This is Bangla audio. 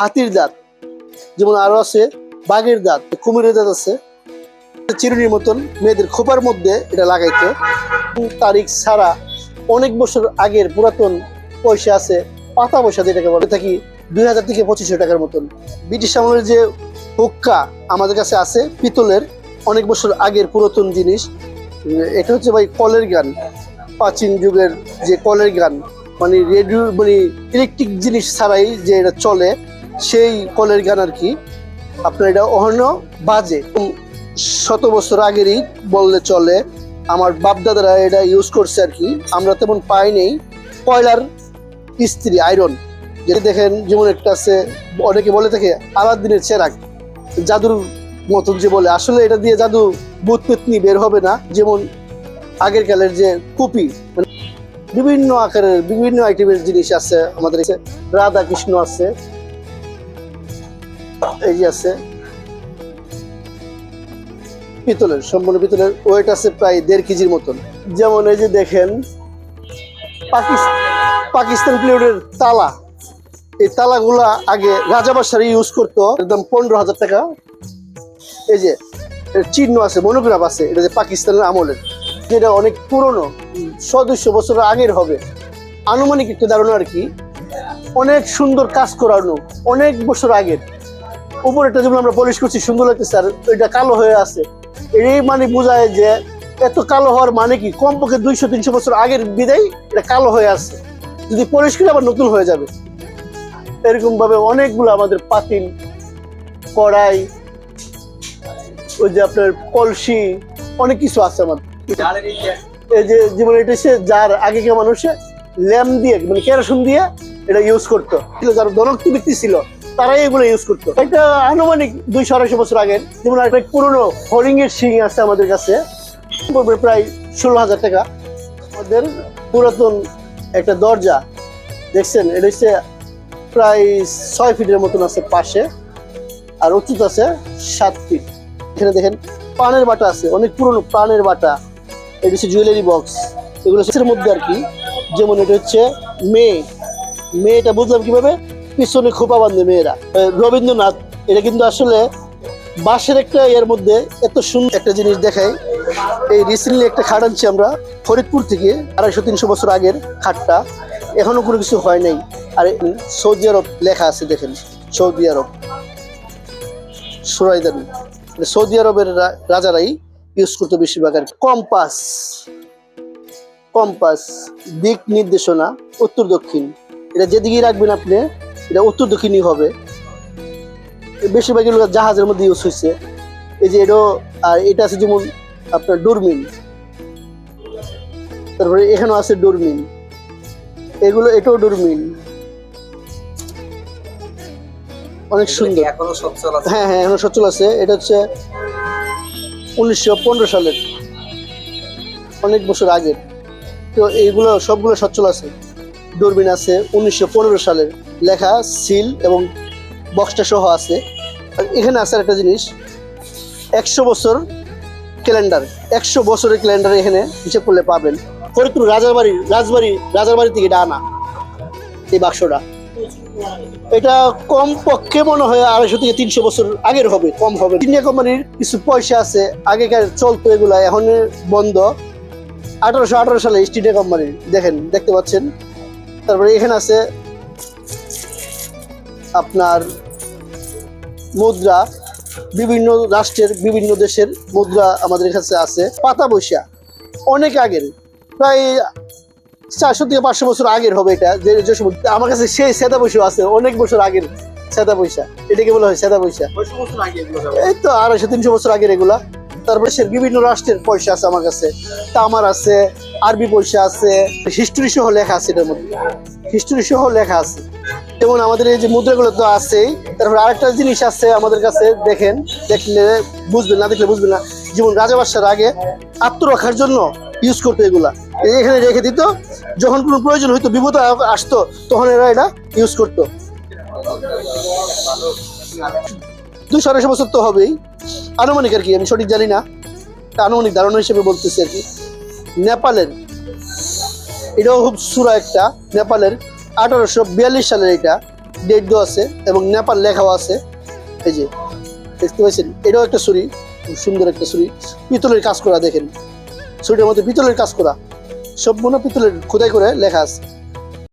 হাতির দাঁত। যেমন আরও আছে, বাঘের দাঁত, কুমিরের দাঁত আছে। চিরুনির মতন, মেয়েদের খোপার মধ্যে এটা লাগাইতো। তারিখ ছাড়া অনেক বছর আগের পুরাতন পয়সা আছে, পাতা পয়সা যেটাকে বলে থাকি দুই হাজার থেকে পঁচিশশো টাকার মতন। ব্রিটিশ আমলের যে হুক্কা আমাদের কাছে আছে, পিতলের, অনেক বছর আগের পুরাতন জিনিস, এটা হচ্ছে ভাই কলের গান। প্রাচীন যুগের যে কলের গান মানে রেডিও মানে ইলেকট্রিক জিনিস ছাড়াই যে এটা চলে সেই কলের গান আর কি। আপনার এটা অহন্য বাজে। শত বছর আগেরই বললে চলে, আমার বাপদাদারা এটা ইউজ করছে আর কি। আমরা তেমন পাই নেই। কয়লার ইস্ত্রি আয়রন। যেটা দেখেন, যেমন একটা আছে, অনেকে বলে থাকে, আলাদিনের চেরাক জাদুর মতন যে বলে। আসলে এটা দিয়ে জাদু পেতনি বের হবে না। যেমন আগের কালের যে কুপি মানে বিভিন্ন আকারের, বিভিন্ন আইটেমের জিনিস আছে আমাদের রাধা কৃষ্ণ আছে। এই যে আছে। পিতলের, সম্পূর্ণ পিতলের ওয়েট আছে প্রায় দেড় কেজির মতন। যেমন এই যে দেখেন পাকিস্তান প্লেটের তালা। এই তালাগুলা আগে রাজাবাসারি ইউজ করতো, একদম পনেরো হাজার টাকা। এই যে চিহ্ন আছে মনোগ্রাফ আছে, এটা যে পাকিস্তানের আমলের। যেটা অনেক পুরনো সদস্য বছর আগের হবে। আনুমানিক একটা ধারণা আর কি। অনেক সুন্দর কাজ করানো, অনেক বছর আগের। উপরেটা যেমন আমরা পলিশ করছি, সুন্দর লাগতেছে, আর এটা কালো হয়ে আছে। এই মানে বোঝায় যে এত কালো হওয়ার মানে কি? কমপক্ষে দুইশো, তিনশো বছর আগের বিদায় এটা কালো হয়ে আছে। যদি পলিশ করে আবার নতুন হয়ে যাবে। এরকম ভাবে অনেকগুলো আমাদের পাতিল, কড়াই, ওই যে আপনার কলসি, অনেক কিছু আছে আমাদের। এই যে যেমন এটা হচ্ছে যার আগেকার মানুষে ল্যাম্প দিয়ে মানে কেরোসিন দিয়ে এটা ইউজ করতো। যারা ধনক্তি ব্যক্তি ছিল। তারাই এগুলো ইউজ করতো। এটা আনুমানিক দুইশো আড়াইশো বছর আগের যেমন একটা পুরনো হরিং এর শিং আছে আমাদের কাছে, পড়বে প্রায় ষোলো হাজার টাকা। আমাদের পুরাতন একটা দরজা, দেখছেন? এটা হচ্ছে প্রায় ছয় ফিটের মতন আছে পাশে, আর উচ্চতা আছে সাত ফিট এখানে দেখেন, পানের বাটা আছে, অনেক পুরনো প্রাণের বাটা। এটা হচ্ছে জুয়েলারি বক্স এগুলো মধ্যে আর কি। যেমন এটা হচ্ছে মেয়ে। মেয়েটা বুঝলাম কীভাবে? পিছনে খোপা বাঁধে মেয়েরা। রবীন্দ্রনাথ, এটা কিন্তু আসলে বাঁশের একটা এর মধ্যে এত সুন্দর একটা জিনিস দেখায়। এই রিসেন্টলি একটা খাট আনছি আমরা, ফরিদপুর থেকে, আড়াইশো, তিনশো বছর আগের খাটটা। এখনও কোনো কিছু হয় নাই। আর সৌদি আরব লেখা আছে, দেখেন, সৌদি আরব। সুরাইদানি মানে সৌদি আরবের রাজারাই ইউজ করতো বেশিরভাগ আর কম্পাস। কম্পাস, দিক নির্দেশনা, উত্তর দক্ষিণ। এটা যেদিকেই রাখবেন আপনি এটা উত্তর দক্ষিণই হবে। বেশিরভাগই জাহাজের মধ্যে ইউজ হয়েছে এই যে এটাও আর এটা আছে যেমন আপনার ডোরমিন। তারপরে এখানেও আছে ডোরমিন। এগুলো এটাও ডোরমিন। অনেক সুন্দর। এখনও আছে? হ্যাঁ হ্যাঁ এখন সচল আছে। এটা হচ্ছে উনিশশো পনেরো সালের অনেক বছর আগের। তো এইগুলো সবগুলো সচ্ছল আছে। দূরবীন আছে। উনিশশো পনেরো সালের লেখা সিল এবং বক্সটা সহ আছে। এখানে আছে একটা জিনিস। একশো বছর ক্যালেন্ডার। একশো বছরের ক্যালেন্ডার এখানে হিসেব করলে পাবেন। ফরিদপুর রাজারবাড়ি, রাজবাড়ি, রাজারবাড়ি থেকে এটা আনা এই বাক্সটা। এটা কম পক্ষে মনে হয় আড়াইশো থেকে তিনশো বছর আগের হবে, কম হবে। ইন্ডিয়া কোম্পানির কিছু পয়সা আছে, আগেকার চলতো এগুলা, এখন বন্ধ। আঠারোশো আঠারো সালে ইস্ট ইন্ডিয়া কোম্পানির দেখেন, দেখতে পাচ্ছেন? তারপরে এখানে আছে আপনার মুদ্রা বিভিন্ন রাষ্ট্রের বিভিন্ন দেশের মুদ্রা আমাদের কাছে আছে পাতা বৈশা। অনেক আগের প্রায় চারশো থেকে পাঁচশো বছর আগের হবে এটা যে যে আমার কাছে সেই সেদা পয়সা আছে অনেক বছর আগের সেদা পয়সা এটাকে বলা হয় সেদা পয়সা এই তো আড়াইশো তিনশো বছর আগের এগুলা। তারপরে সে বিভিন্ন রাষ্ট্রের পয়সা আছে আমার কাছে তামার আছে আরবি পয়সা আছে হিস্টোরি সহ লেখা আছে এটার মধ্যে। হিস্টোরি সহ লেখা আছে। যেমন আমাদের এই যে মুদ্রাগুলো তো আছেই, তারপরে আরেকটা জিনিস আছে আমাদের কাছে, দেখেন, দেখলে বুঝবেন না, দেখলে বুঝবেন না। যেমন রাজাবাসার আগে আত্মরক্ষার জন্য ইউজ করতো এগুলা। এখানে রেখে দিত, যখন কোনো প্রয়োজন হইতো, বিপদ আসতো, তখন এরা এটা ইউজ করতো। দুশো আড়াইশো বছর তো হবেই। আনুমানিক আর কি, আমি সঠিক জানি না। আনুমানিক ধারণা হিসেবে বলতেছি আর কি। নেপালের। এটাও খুব সুরা একটা, নেপালের আঠারোশো বিয়াল্লিশ সালের এটা ডেট দেওয়া আছে এবং নেপাল লেখাও আছে। এই যে, দেখতে পাচ্ছেন? এটাও একটা ছুরি, খুব সুন্দর একটা ছুরি। পিতলের কাজ করা, দেখেন। ছুরিটার মধ্যে পিতলের কাজ করা। সম্পূর্ণ পিতলের খোদাই করে লেখা আছে।